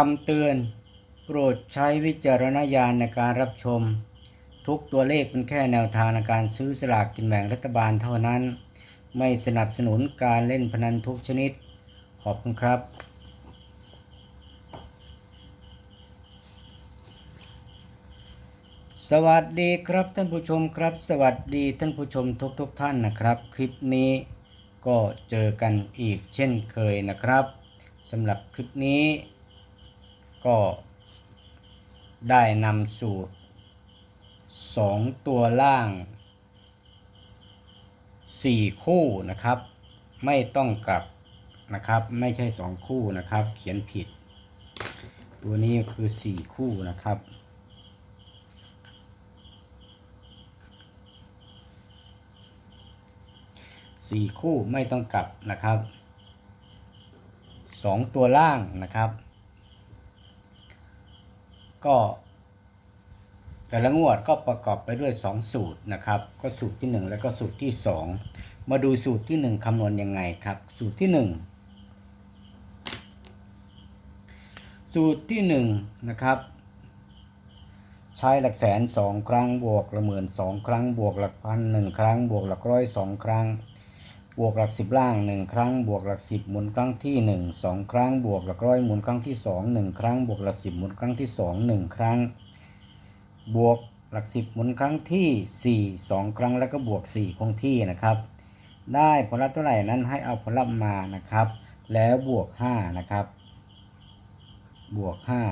คำเตือน โปรดใช้วิจารณญาณในการรับชม ทุกตัวเลขเป็นแค่แนวทางในการซื้อสลากกินแบ่งรัฐบาลเท่านั้น ไม่สนับสนุนการเล่นพนันทุกชนิด ขอบคุณครับสวัสดีครับท่านผู้ชมครับ สวัสดีท่านผู้ชมทุกทุกๆท่านนะครับ คลิปนี้ก็เจอกันอีกเช่นเคยนะครับสำหรับคลิปนี้ ก็ได้นำสูตร 2 ตัวล่าง 4 คู่นะครับ ไม่ต้องกลับนะครับ ไม่ใช่ 2 คู่นะครับ เขียนผิด ตัวนี้คือ 4 คู่นะครับสี่คู่ไม่ต้องกลับนะครับสองตัวล่างนะครับ ก็ แต่ละงวดก็ประกอบไปด้วย 2 สูตรนะครับ ก็สูตรที่ 1 แล้วก็สูตรที่ 2 มาดูสูตรที่ 1คำนวณยังไงครับ สูตรที่ 1 สูตรที่ 1 นะครับใช้หลักแสนสองครั้งบวกละหมื่นสองครั้งบวกหลักพันหนึ่งครั้งบวกหลักร้อยสองครั้ง บวกหลักสิบล่างหนึ่งครั้ง บวกหลักสิบหมุนครั้งที่หนึ่งสองครั้ง บวกหลักร้อยหมุนครั้งที่สองหนึ่งครั้ง บวกหลักสิบหมุนครั้งที่สองหนึ่งครั้ง บวกหลักสิบหมุนครั้งที่สี่สองครั้งแล้วก็บวกสี่คงที่นะครับ ได้ผลลัพธ์เท่าไหร่นั้นให้เอาผลลัพธ์มานะครับ แล้วบวกห้านะครับ บวกห้า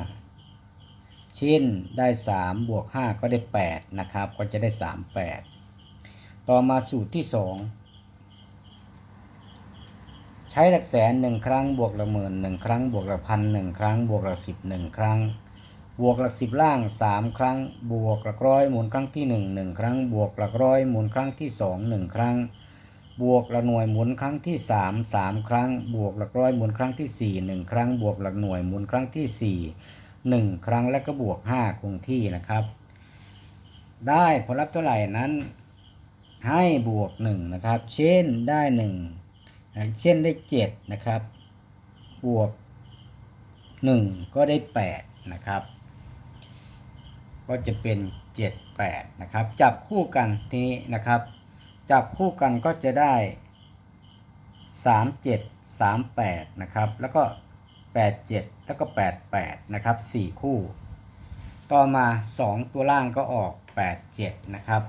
เช่นได้สามบวกห้าก็ได้แปดนะครับ ก็จะได้สามแปดต่อมาสูตรที่สอง ใช้หลักแสนหนึ่งครั้งบวกลักหมื่นหนึ่งครั้งบวกลักพันหนึ่งครั้งบวกลักสิบหนึ่งครั้ง บวกหลักสิบล่างสามครั้ง บวกหลักร้อยหมุนครั้งที่หนึ่งหนึ่งครั้ง บวกหลักร้อยหมุนครั้งที่สองหนึ่งครั้ง บวกลักหน่วยหมุนครั้งที่สามสามครั้ง บวกหลักร้อยหมุนครั้งที่สี่หนึ่งครั้ง บวกหลักหน่วยหมุนครั้งที่สี่หนึ่งครั้งและก็บวกห้าคงที่นะครับ ได้ผลลัพธ์เท่าไหร่นั้นให้บวกหนึ่งนะครับ เช่นได้หนึ่ง เช่นได้เจ็ดนะครับ บวกหนึ่งก็ได้แปดนะครับ ก็จะเป็นเจ็ดแปดนะครับ จับคู่กันทีนี้นะครับ จับคู่กันก็จะได้สามเจ็ดสามแปดนะครับ แล้วก็แปดเจ็ดแล้วก็แปดแปดนะครับสี่คู่ ต่อมาสองตัวล่างก็ออกแปดเจ็ดนะครับ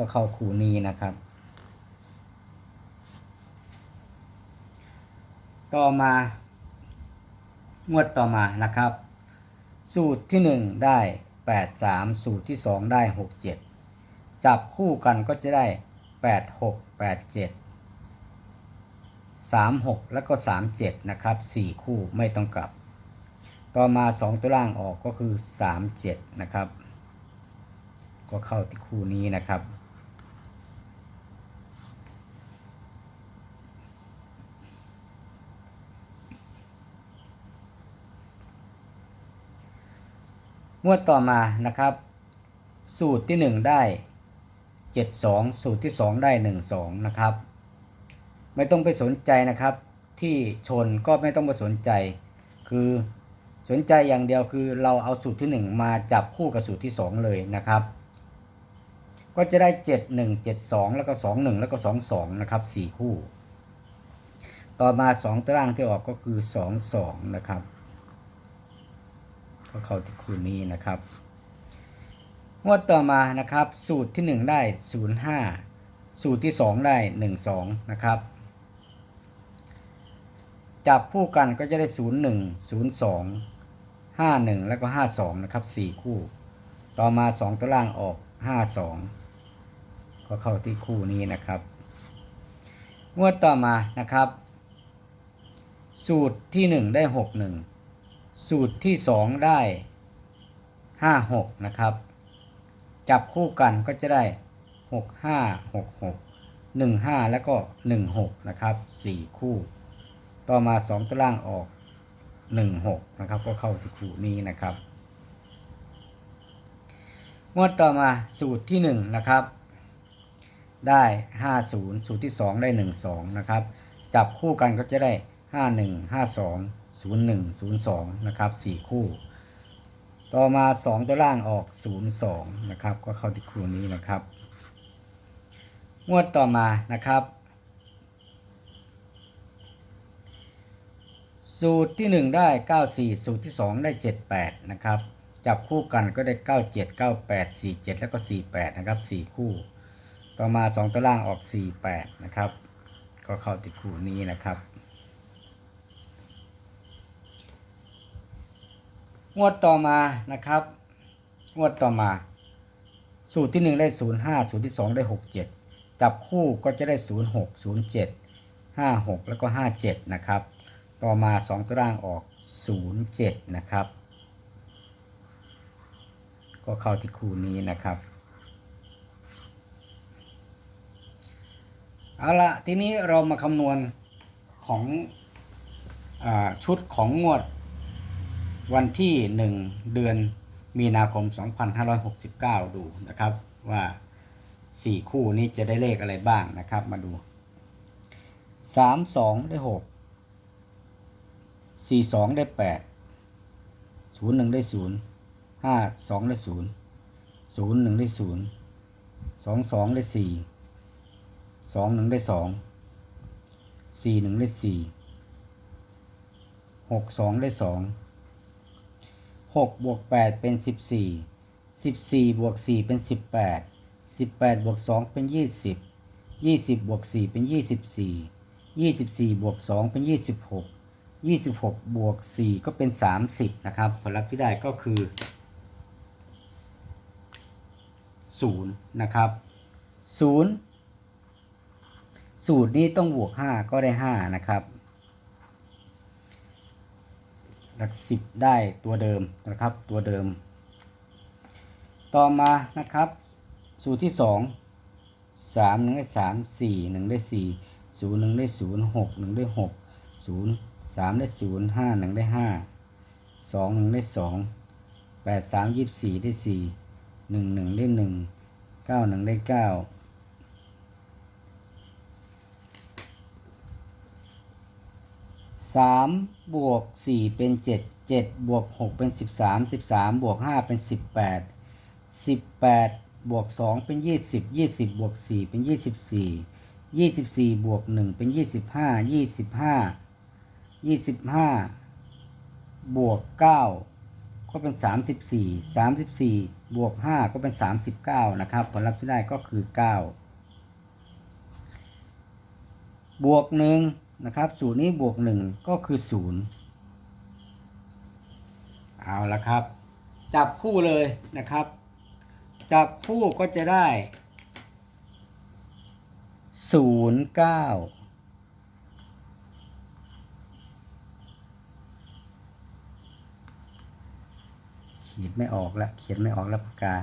ก็เข้าคูนี้นะครับ ต่อมางวดต่อมานะครับ สูตรที่ 1 ได้ 8 3 สูตรที่ 2 ได้ 6 7 จับคู่กันก็จะได้ 8 6 8 7 3 6 แล้วก็ 3 7 นะครับ 4 คู่ไม่ต้องกลับ ต่อมา 2 ตัวล่างออกก็คือ 3 7 นะครับ ก็เข้าที่คู่นี้นะครับ งวดต่อมานะครับ สูตรที่ 1 ได้ 72 สูตรที่ 2 ได้ 12 นะครับ ไม่ต้องไปสนใจนะครับ ที่ชนก็ไม่ต้องไปสนใจ คือสนใจอย่างเดียวคือเราเอาสูตรที่ 1 มาจับคู่กับสูตรที่ 2 เลยนะครับ ก็จะได้ 7 1 7 2 แล้วก็ 2 1 แล้วก็ 2 2 นะครับ 4 คู่ ต่อมา 2ตารางที่ออกก็คือ 2 2 นะครับ ก็เข้าที่คูนี้นะครับ งวดต่อมานะครับ สูตรที่ 1 ได้ 05 สูตรที่ 2 ได้ 12 นะครับ จับคู่กันก็จะได้ 01 02 51 แล้วก็ 52 นะครับ 4 คู่ ต่อมา 2 ตัวล่างออก 52 ก็เข้าที่คู่นี้นะครับ งวดต่อมานะครับ สูตรที่ 1 ได้ 61 สูตรที่ 2 ได้ 5 6 นะครับ จับคู่กันก็จะได้ 6 5 6 6 1 5 แล้วก็ 1 6 นะครับ 4 คู่ ต่อมา 2ตัวล่างออก 1 6 นะครับ ก็เข้าที่คู่นี้นะครับงวดต่อมาสูตรที่ 1 นะครับ ได้ 50 สูตรที่ 2 ได้ 1 2 นะครับ จับคู่กันก็จะได้ห้า หนึ่งห้าสองศูนย์หนึ่งศูนย์สองนะครับสี่คู่ ต่อมาสองตัวล่างออกศูนย์สองนะครับ ก็เข้าที่คู่นี้นะครับ งวดต่อมานะครับ สูตรที่ 1 ได้ 94 สูตรที่ 2 ได้ 78 นะครับ จับคู่กันก็ได้ 97 98 47 แล้วก็ 48 นะครับ 4 คู่ ต่อมา 2 ตัวล่างออก 48 นะครับ ก็เข้าติดคู่นี้นะครับ งวดต่อมานะครับ งวดต่อมา สูตรที่ 1 ได้ 05 สูตรที่ 2 ได้ 67 จับคู่ก็จะได้ 06 07 56 แล้วก็ 57 นะครับ ต่อมา 2 ตัวล่างออก 07 นะครับ ก็เข้าที่คู่นี้นะครับเอาละทีนี้เรามาคำนวณของอชุดของงวด วันที่ 1 เดือนมีนาคม 2569 ดูนะครับว่า 4 คู่นี้จะได้เลขอะไรบ้างนะครับมาดู 3 2 ได้6สี่สองได้แปดศูนย์หนึ่งได้ศูนย์ห้าสองได้ศูนย์ศูนย์หนึ่งได้ศูนย์สองสองได้สี่สองหนึ่งได้สองสี่หนึ่งได้สี่หกสองได้ส องหกบวกแปดเป็นสิบสี่สิบสี่บวกสี่เป็นสิบแปดสิบแปดบวกสองเป็นยี่สิบยี่สิบบวกสี่เป็นยี่สิบสี่ยี่สิบสี่บวกสองเป็นยี่สิบหก26บวก4ก็เป็น 30 นะครับ ผลลัพธ์ที่ได้ก็คือ 0 นะครับ 0 สูตรนี้ต้องบวก 5 ก็ได้ 5 นะครับ หลัก10ได้ตัวเดิมนะครับตัวเดิม ต่อมานะครับ สูตรที่2 3 1ได้3 4 1ได้4 0 1ได้0 6 1ได้6 0สามได้ศูนย์ห้าหนึ่งได้ห้าสองหนึ่งได้สองแปดสามยี่สี่ได้สี่หนึ่งหนึ่งได้หนึ่งเก้าหนึ่งได้เก้า สามบวกสี่เป็นเจ็ดเจ็ดบวกหกเป็นสิบสามสิบสามบวกห้าเป็นสิบแปดสิบแปดบวกสองเป็นยี่สิบยี่สิบบวกสี่เป็นยี่สิบสี่ยี่สิบสี่บวกหนึ่งเป็นยี่สิบห้ายี่สิบห้ายี่สิบห้าบวกเก้าก็เป็นสามสิบสี่สามสิบสี่บวกห้าก็เป็นสามสิบเก้านะครับ ผลลัพธ์ที่ได้ก็คือเก้าบวกห นะครับสูตรนี้บวกหนึ่งก็คือศูนย์เอาละครับ จับคู่เลยนะครับ จับคู่ก็จะได้ศูนย์เก้าขีดไม่ออกแล้วเขียนไม่ออกแล้วปากกา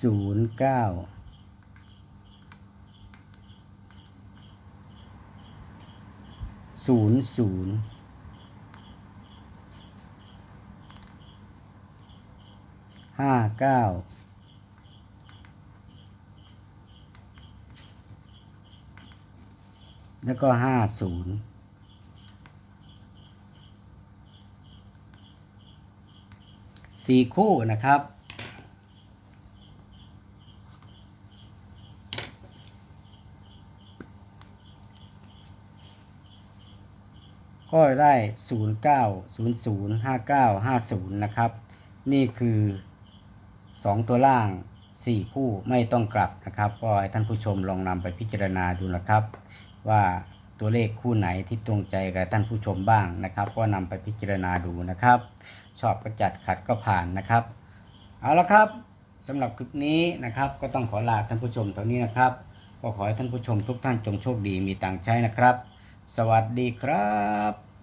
ศูนย์เก้าศูนย์ศูนย์ห้าเก้าแล้วก็ห้าศูนย์สี่คู่นะครับ ก็ได้ 0 9 0 0 5 9 5 0 นะครับ นี่คือ 2 ตัวล่าง 4 คู่ไม่ต้องกลับนะครับ ก็ให้ท่านผู้ชมลองนำไปพิจารณาดูนะครับ ว่าตัวเลขคู่ไหนที่ตรงใจกับท่านผู้ชมบ้างนะครับ ก็นำไปพิจารณาดูนะครับ ชอบก็จัดขัดก็ผ่านนะครับ เอาละครับสำหรับคลิปนี้นะครับ ก็ต้องขอลาท่านผู้ชมเท่านี้นะครับ ก็ขอให้ท่านผู้ชมทุกท่านจงโชคดีมีตังค์ใช้นะครับ สวัสดีครับ